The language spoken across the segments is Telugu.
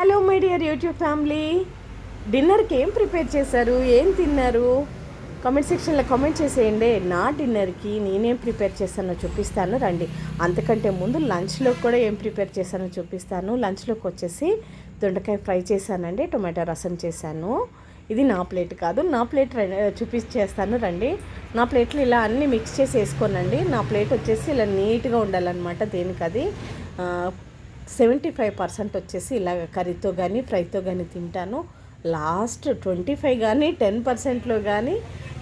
Hello my dear YouTube family డిన్నర్కి ఏం ప్రిపేర్ చేశారు? ఏం తిన్నారు? కామెంట్ సెక్షన్లో కామెంట్ చేసేయండి. నా డిన్నర్కి నేనేం ప్రిపేర్ చేశానో చూపిస్తాను. రండి. అంతకంటే ముందు లంచ్లో కూడా ఏం ప్రిపేర్ చేశానో చూపిస్తాను. లంచ్లోకి వచ్చేసి దొండకాయ ఫ్రై చేశానండి. టొమాటో రసం చేశాను. ఇది నా ప్లేట్ కాదు. నా ప్లేట్ చూపించేస్తాను రండి. నా ప్లేట్లు ఇలా అన్నీ మిక్స్ చేసి వేసుకోనండి. నా ప్లేట్ వచ్చేసి ఇలా నీట్గా ఉండాలన్నమాట దేనికి అది సెవెంటీ ఫైవ్ పర్సెంట్ వచ్చేసి ఇలాగ కర్రీతో కానీ ఫ్రైతో కానీ తింటాను. లాస్ట్ ట్వంటీ ఫైవ్ కానీ టెన్ పర్సెంట్లో కానీ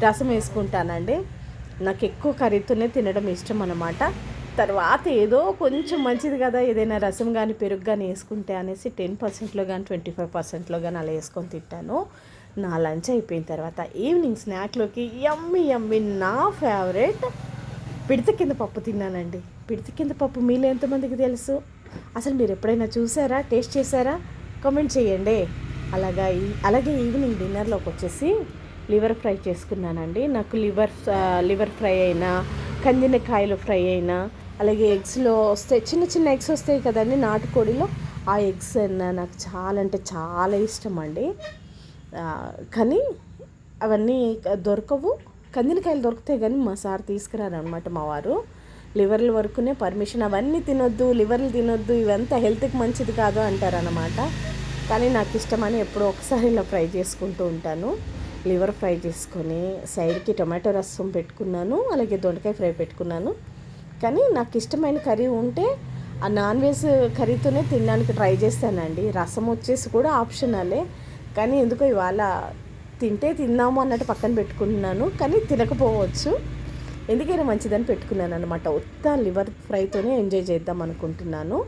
రసం వేసుకుంటానండి. నాకు ఎక్కువ కర్రీతోనే తినడం ఇష్టం అన్నమాట తర్వాత ఏదో కొంచెం మంచిది కదా ఏదైనా రసం కానీ పెరుగు కానీ వేసుకుంటే అనేసి టెన్ పర్సెంట్లో కానీ ట్వంటీ ఫైవ్ పర్సెంట్లో కానీ అలా వేసుకొని తింటాను. నా లంచ్ అయిపోయిన తర్వాత ఈవినింగ్ స్నాక్లోకి యమ్మి యమ్మి నా ఫేవరెట్ పిడత కింద పప్పు తిన్నానండి. పిడత కింద పప్పు మీలో ఎంతమందికి తెలుసు? అసలు మీరు ఎప్పుడైనా చూసారా టేస్ట్ చేశారా? కామెంట్ చేయండి. అలాగా అలాగే ఈవినింగ్ డిన్నర్లోకి వచ్చేసి లివర్ ఫ్రై చేసుకున్నానండి. నాకు లివర్ లివర్ ఫ్రై అయినా కందినకాయలు ఫ్రై అయినా అలాగే ఎగ్స్లో వస్తాయి చిన్న చిన్న ఎగ్స్ వస్తాయి కదండి నాటుకోడిలో ఆ ఎగ్స్ అయినా నాకు చాలా అంటే చాలా ఇష్టం అండి కానీ అవన్నీ దొరకవు. కందినకాయలు దొరుకుతాయి కానీ మా సార్ తీసుకురారు అనమాట మా వారు. లివర్ల వరకునే పర్మిషన్. అవన్నీ తినొద్దు లివర్లు తినొద్దు ఇవంతా హెల్త్కి మంచిది కాదు అంటారనమాట కానీ నాకు ఇష్టమని ఎప్పుడో ఒకసారి ఇలా ఫ్రై చేసుకుంటూ ఉంటాను. లివర్ ఫ్రై చేసుకొని సైడ్కి టొమాటో రసం పెట్టుకున్నాను అలాగే దొండకాయ ఫ్రై పెట్టుకున్నాను. కానీ నాకు ఇష్టమైన కర్రీ ఉంటే ఆ నాన్ వెజ్ కర్రీతోనే తినడానికి ట్రై చేస్తానండి. రసం వచ్చేసి కూడా ఆప్షనలే. కానీ ఎందుకో ఇవాళ తింటే తిందాము అన్నట్టు పక్కన పెట్టుకుంటున్నాను కానీ తినకపోవచ్చు. ఎందుకైనా మంచిదని పెట్టుకున్నాను అనమాట ఉత్త లివర్ ఫ్రైతోనే ఎంజాయ్ చేద్దాం అనుకుంటున్నాను.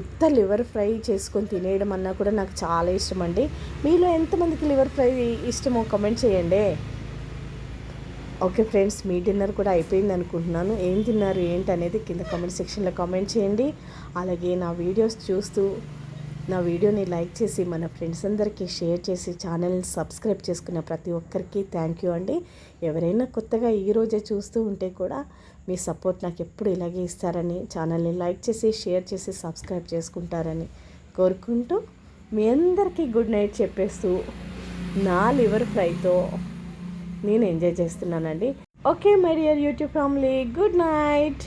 ఉత్త లివర్ ఫ్రై చేసుకొని తినేయడం అన్నా కూడా నాకు చాలా ఇష్టం అండి మీలో ఎంతమందికి లివర్ ఫ్రై ఇష్టమో కామెంట్ చేయండి. ఓకే ఫ్రెండ్స్ మీ డిన్నర్ కూడా అయిపోయింది అనుకుంటున్నాను. ఏం తిన్నారు ఏంటి అనేది కింద కామెంట్ సెక్షన్లో కామెంట్ చేయండి. అలాగే నా వీడియోస్ చూస్తూ నా వీడియోని లైక్ చేసి మన ఫ్రెండ్స్ అందరికీ షేర్ చేసి ఛానల్ని సబ్స్క్రైబ్ చేసుకున్న ప్రతి ఒక్కరికి థ్యాంక్ యూ అండి. ఎవరైనా కొత్తగా ఈరోజే చూస్తూ ఉంటే కూడా మీ సపోర్ట్ నాకు ఎప్పుడు ఇలాగే ఇస్తారని ఛానల్ని లైక్ చేసి షేర్ చేసి సబ్స్క్రైబ్ చేసుకుంటారని కోరుకుంటూ మీ అందరికీ గుడ్ నైట్ చెప్పేస్తూ నా లివర్ ఫ్రైతో నేను ఎంజాయ్ చేస్తున్నానండి. Okay my dear YouTube family good night!